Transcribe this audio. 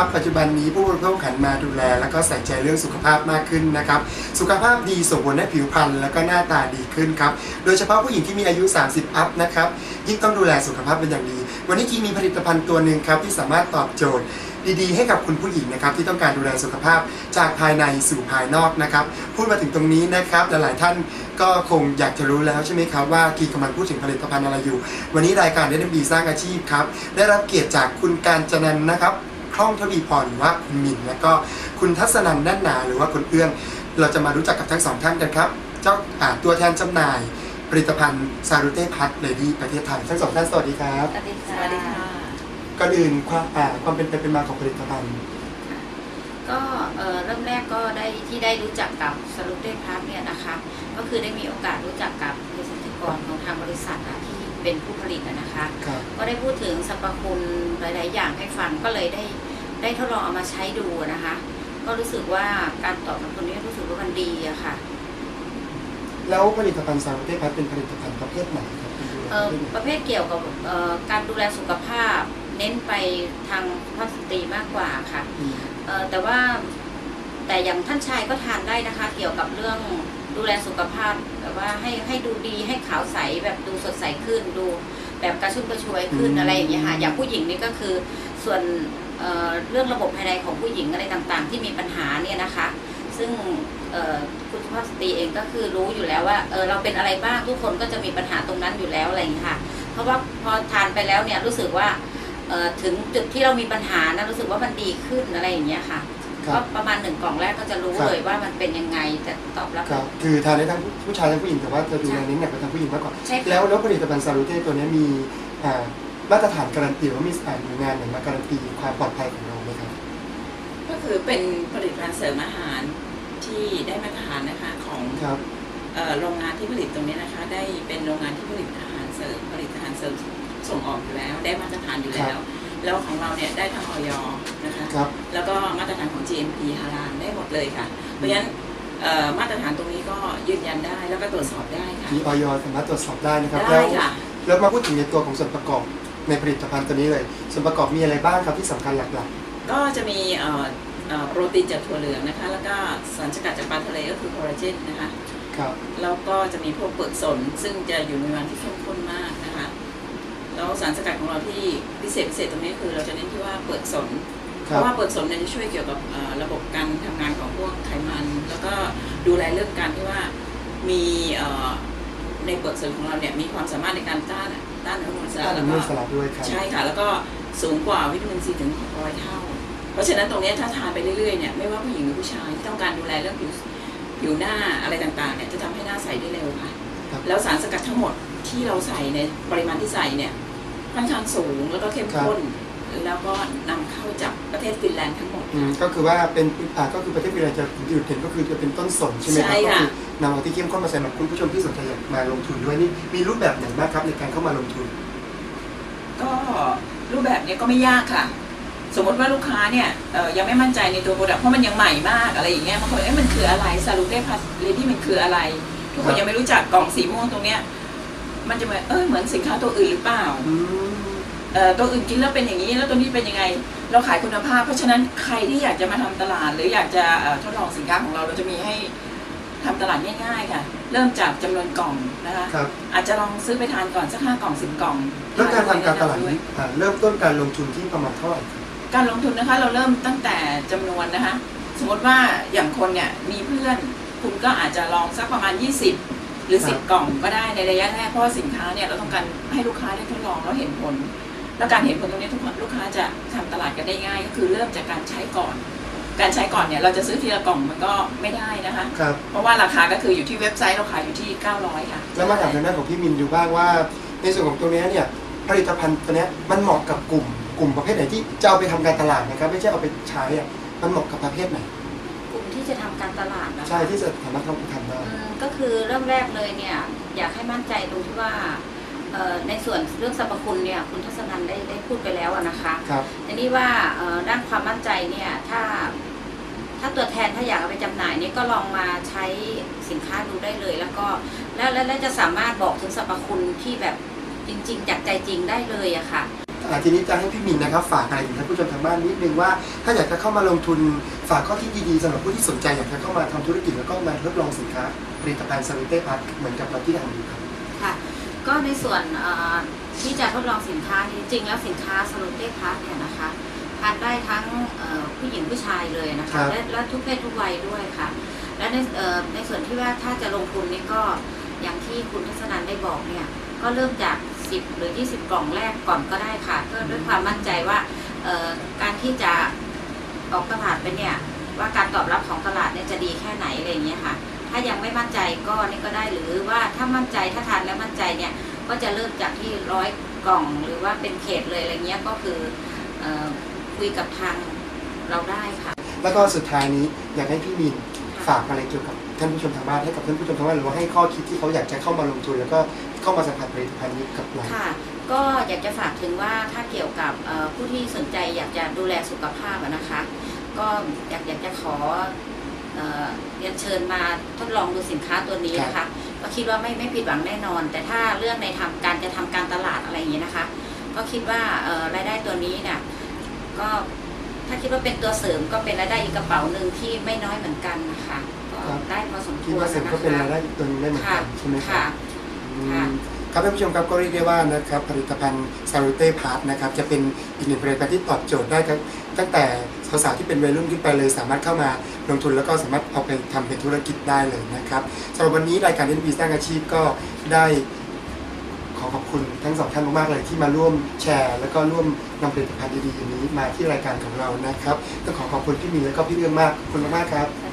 ครับ ปัจจุบันนี้ผู้บริโภคหันมาดูแล แล้วก็ใส่ใจเรื่องสุขภาพมากขึ้นนะครับ สุขภาพดีส่งผลให้ผิวพรรณแล้วก็หน้าตาดีขึ้นครับ โดยเฉพาะผู้หญิงที่มีอายุ 30 อัพนะครับ ยิ่งต้องดูแลสุขภาพเป็นอย่างดี วันนี้กีมีผลิตภัณฑ์ตัวหนึ่งครับที่สามารถตอบโจทย์ดีๆให้กับคุณผู้หญิงนะครับที่ต้องการดูแลสุขภาพจากภายในสู่ภายนอกนะครับ พูดมาถึงตรงนี้นะครับหลายๆท่านก็คงอยากจะรู้แล้วใช่ไหมครับว่ากีกำลังพูดถึงผลิตภัณฑ์อะไรอยู่ วันนี้รายการเดนบีสร้างอาชีพครับได้รับเกียรติจากคุณการจนันนะครับ คล่องทวีพรหรือว่าคุณหมินแล้วก็คุณทัศนันด้านหนาหรือว่าคุณเอื้อง เราจะมารู้จักกับทั้งสองท่านกันครับ เจ้าอ่าตัวแทนจำหน่าย ผลิตภัณฑ์ซารุเต้พัทเลดี้ประเทศไทยทั้งสองท่านสวัสดีครับสวัสดีสค่ะวัสดีค่ะก่อนอื่นความอ่าความเป็นไปเป็นมาของผลิตภัณฑ์ก็เอ่อเริ่มแรกก็ได้ที่ได้รู้จักกับสรุปเดพาร์ทเนี่ยนะคะ ก็คือได้มีโอกาสรู้จักกับเภสัชกรของทางบริษัทอะที่เป็นผู้ผลิตอะนะคะครับก็ได้พูดถึงสรรพคุณหลาย ๆ อย่างให้ฟังก็เลยได้ ได้ทดลองเอามาใช้ดูนะคะ ก็รู้สึกว่าการตอบรับตัวนี้รู้สึกว่ามันดีอะค่ะ แล้วผลิตภัณฑ์ซารุเต้พัทเป็นผลิตภัณฑ์ประเภทไหนครับเป็นดูแลเอ่อประเภทไหนประเภทเกี่ยวกับเอ่อการดูแลสุขภาพ เน้นไปทางสุภาพสตรีมากกว่าค่ะ อืมเอ่อแต่ว่าแต่อย่างท่านชายก็ทานได้นะคะ เกี่ยวกับเรื่องดูแลสุขภาพแบบว่าให้ให้ดูดีให้ขาวใสแบบดูสดใสขึ้นดูแบบกระชุ่มกระชวยขึ้นอะไรอย่างเงี้ยค่ะอย่างผู้หญิงนี่ก็คือส่วน เอ่อเรื่องระบบภายในของผู้หญิงอะไรต่างๆ ที่มีปัญหาเนี่ยนะคะ ซึ่งเอ่อคุณสุภาพสตรีเองก็คือรู้อยู่แล้วว่าเออเราเป็นอะไรบ้างทุกคนก็จะมีปัญหาตรงนั้นอยู่แล้วอะไรอย่างเงี้ยค่ะ เพราะว่าพอทานไปแล้วเนี่ยรู้สึกว่าเอ่อถึงจุดที่เรามีปัญหานะรู้สึกว่ามันดีขึ้นอะไรอย่างเงี้ยค่ะครัก็บประมาณหนึ่งกล่องแรกก็จะรู้ครับเลยว่ามันเป็นยังไงแต่ตอบรับครับคือทานได้ทั้งผู้ชายและผู้หญิงแต่ว่าจะดูแลเน้นหนักไปทางผู้หญิงมากกว่าใช่ค่ะแล้วแล้วผลิตภัณฑ์ซารุเต้ตัวนี้มีอ่า มาตรฐานการันตีหรือว่ามีอ่าหน่วยงานไหนมาการันตีความปลอดภัยของเราไหมครับ ก็คือเป็นผลิตภัณฑ์เสริมอาหารที่ได้มาตรฐานนะคะของครับเอ่อโรงงานที่ผลิตตรงนี้นะคะ ได้เป็นโรงงานที่ผลิตอาหารเสริมผลิตอาหารเสริมส่งออกอยู่แล้ว ได้มาตรฐานอยู่แล้ว แล้วของเราเนี่ยได้ทั้งออยนะคะครับแล้วก็มาตรฐานของ GMP ฮาลาลได้หมดเลยค่ะ เพราะฉะนั้นเอ่อมาตรฐานตรงนี้ก็ยืนยันได้แล้วก็ตรวจสอบได้ค่ะมีออยสามารถตรวจสอบได้นะครับได้แล้วค่ะแล้วมาพูดถึงในตัวของส่วนประกอบ ในผลิตภัณฑ์ตัวนี้เลย ส่วนประกอบมีอะไรบ้างครับที่สำคัญหลักก็จะมีเอ่อเอ่อโปรตีนจากถั่วเหลืองนะคะ แล้วก็สารสกัดจากปลาทะเลก็คือคอลลาเจนนะคะ ๆ ครับ แล้วก็จะมีพวกเปลือกสน ซึ่งจะอยู่ในวันที่เข้มข้นมากนะคะแล้วสารสกัดของเราที่พิเศษพิเศษตรงนี้คือเราจะเน้นที่ว่าเปลือกสน คเพรับ ราะว่าเปลือกสนเนี่ยจะช่วยเกี่ยวกับเอ่อระบบการทำงานของพวกไขมัน แล้วก็ดูแลเรื่องการที่ว่ามีเอ่อในเปลือกสนของเราเนี่ยมีความสามารถในการต้าน ต้านอนุมูลอิสระต้านอแล้วนุมูก็ลอิสระด้วยครับ ใช่ค่ะ แล้วก็สูงกว่าวิตามินซีถึงร้อยเท่า เพราะฉะนั้นตรงเนี้ยถ้าทานไปเรื่อยๆเนี่ยไม่ว่าผู้หญิงหรือผู้ชายที่ต้องการดูแลเรื่องผิวผิวหน้าอะไรต่างๆเนี่ยจะทำให้หน้าใสได้เร็วค่ะครับแล้วสารสกัดทั้งหมดที่เราใส่ในปริมาณที่ใส่เนี่ยค่อนข้างสูงแล้วก็เข้มข้น แล้วก็นำเข้าจากประเทศฟินแลนด์ทั้งหมดอืมก็คือว่าเป็นอ่าก็คือประเทศฟินแลนด์จะจุดเด่นก็คือจะเป็นต้นสนใช่ไหมครับใช่ก็ค่ะคือนำเอาที่เข้มข้นมาใส่กับคุณผู้ชมที่สนใจอยากมาลงทุนด้วยนี่มีรูปแบบไหนบ้างครับในการเข้ามาลงทุน ก็รูปแบบเนี้ยก็ไม่ยากค่ะ สมมติว่าลูกค้าเนี่ยเอ่อยังไม่มั่นใจในตัวโปรดักต์เพราะมันยังใหม่มากอะไรอย่างเงี้ยบางคนเอ๊ะมันคืออะไรซาลูเต้พัสเลดี้มันคืออะไร ทุกคครันบยังไม่รู้จักกล่องสีม่วงตรงเนี้ยมันจะเหมือนเออเหมือนสินค้าตัวอื่นหรือเปล่าอืมเอ่อ ตัวอื่นกินแล้วเป็นอย่างนี้แล้วตัวนี้เป็นยังไง เราขายคุณภาพ เพราะฉะนั้นใครที่อยากจะมาทำตลาด หรืออยากจะเอ่อทดลองสินค้าของเราเราจะมีให้ทำตลาดง่ายๆค่ะ เริ่มจากจำนวนกล่องนะคะครับอาจจะลองซื้อไปทานก่อนสักห้ากล่องสิบกล่องแล้วการทำการตลาดด้วยนี้อ่าเริ่มต้นการลงทุนที่ประมาณเท่าไหร่ครับการลงทุนนะคะ เราเริ่มตั้งแต่จำนวนนะคะ สมมติว่าอย่างคนเนี่ยมีเพื่อนคุณก็อาจจะลองสักประมาณ 20 หรือ 10 กล่องก็ได้ในระยะแรกเพราะว่าสินค้าเนี่ยเราต้องการให้ลูกค้าได้ทดลองแล้วเห็นผล แล้วการเห็นผลตรงนี้ทุกคนลูกค้าจะทำตลาดกันได้ง่าย ก็คือเริ่มจากการใช้ก่อน การใช้ก่อนเนี่ยเราจะซื้อทีละกล่องมันก็ไม่ได้นะคะครับเพราะว่าราคาก็คืออยู่ที่เว็บไซต์เราขายอยู่ที่ 900ค่ะแล้วมาถามทางด้านของพี่มินดูบ้างว่า ในส่วนของตัวเนี้ยเนี่ยผลิตภัณฑ์ตัวเนี้ยมันเหมาะกับกลุ่มกลุ่มประเภทไหนที่จะเอาไปทำการตลาดนะครับไม่ใช่เอาไปใช้อะมันเหมาะกับประเภทไหนกลุ่มที่จะทำการตลาดนะคะใช่ที่จะสามารถทำทำได้อืมก็คือเริ่มแรกเลยเนี่ยอยากให้มั่นใจตรงที่ว่าเอ่อ ในส่วนเรื่องสรรพคุณเนี่ยคุณทัศนันได้ได้พูดไปแล้วอะนะคะครับทีนี้ว่าเอ่อด้านความมั่นใจเนี่ยถ้าถ้าตัวแทนถ้าอยากเอาไปจำหน่ายเนี่ยก็ลองมาใช้สินค้าดูได้เลย แล้วก็แล้วแล้วแล้วจะสามารถบอกถึงสรรพคุณที่แบบจริง ๆ จากใจจริงได้เลยอะค่ะอ่าทีนี้จะให้พี่มินนะครับฝากอะไรถึงท่านผู้ชมทางบ้านนิดนึงว่าถ้าอยากจะเข้ามาลงทุนฝากข้อคิดดีๆสำหรับผู้ที่สนใจอยากจะเข้ามาทำธุรกิจแล้วก็มาทดลองสินค้าผลิตภัณฑ์ซาลูเต้พาร์เหมือนกับเราที่ทำอยู่ครับค่ะ ก็ในส่วนเอ่อที่จะทดลองสินค้านี้จริงๆแล้วสินค้าสโลเต้พาร์เนี่ยนะคะทานได้ทั้งเอ่อผู้หญิงผู้ชายเลยนะครัคะบและและทุกเพศทุกวัยด้วยค่ะ และในเอ่อในส่วนที่ว่าถ้าจะลงทุนนี่ก็อย่างที่คุณทัศนันได้บอกเนี่ยก็เริ่มจาก 10 หรือ 20 กล่องแรกก่อนก็ได้ค่ะเพื่อด้วยความมั่นใจว่าเอ่อการที่จะออกตลาดไปเนี่ยว่าการตอบรับของตลาดเนี่ยจะดีแค่ไหนอะไรอย่างเงี้ยค่ะ ถ้ายังไม่มั่นใจก็นี่ก็ได้หรือว่าถ้ามั่นใจถ้าทานแล้วมั่นใจเนี่ยก็จะเริ่มจากที่ร้อยกล่องหรือว่าเป็นเขตเลยอะไรเงี้ยก็คือเออคุยกับทางเราได้ค่ะ แล้วก็สุดท้ายนี้อยากให้พี่มินฝากอะไรเกี่ยวกับท่านผู้ชมทางบ้านให้กับท่านผู้ชมทางบ้านหรือว่าให้ข้อคิดที่เขาอยากจะเข้ามาลงทุน แล้วก็เข้ามาสัมผัสผลิตภัณฑ์นี้กับเราค่ะ ก็อยากจะฝากถึงว่าถ้าเกี่ยวกับเอ่อผู้ที่สนใจอยากจะดูแลสุขภาพอะนะคะ ก็อยากอยากจะขอ เอ่อเรียนเชิญมาทดลองดูสินค้าตัวนี้นะคะ ก็คิดว่าไม่ไม่ผิดหวังแน่นอน แต่ถ้าเรื่องในทำการจะทำการตลาดอะไรอย่างนี้ยนะคะ ก็คิดว่าเอ่อรายได้ตัวนี้เนี่ยก็ถ้าคิดว่าเป็นตัวเสริมก็เป็นรายได้อีกกระเป๋าหนึ่งที่ไม่น้อยเหมือนกันนะคะก็ครับได้พอสมคคิดวรว่าเสร็จนะก็เป็นคะรายได้อีกตัวหนึงได้เหมือนค่ะกันใช่ไหมครัค่ะบอืค่ะมครับท่านผู้ชมครับก็เรียกได้ว่านะครับผลิตภัณฑ์ซาลูเต้พาร์ทนะครับจะเป็นอีกหนึ่งผลิตภัณฑ์ที่ตอบโจทย์ได้ครับตั้งแต่ สาวๆที่เป็นวัยรุ่นขึ้นไปเลย สามารถเข้ามาลงทุนแล้วก็สามารถเอาไปทำเป็นธุรกิจได้เลยนะครับสำหรับวันนี้รายการเอ็นบีสร้างอาชีพก็ได้ขอขอบคุณทั้งสองท่านมากๆเลยที่มาร่วมแชร์ แล้วก็ร่วมนำผลิตภัณฑ์ดีๆนี้มาที่รายการของเรานะครับต้องขอขอบคุณพี่มีและก็พี่เอื้อมมากขอบคุณมากๆครับ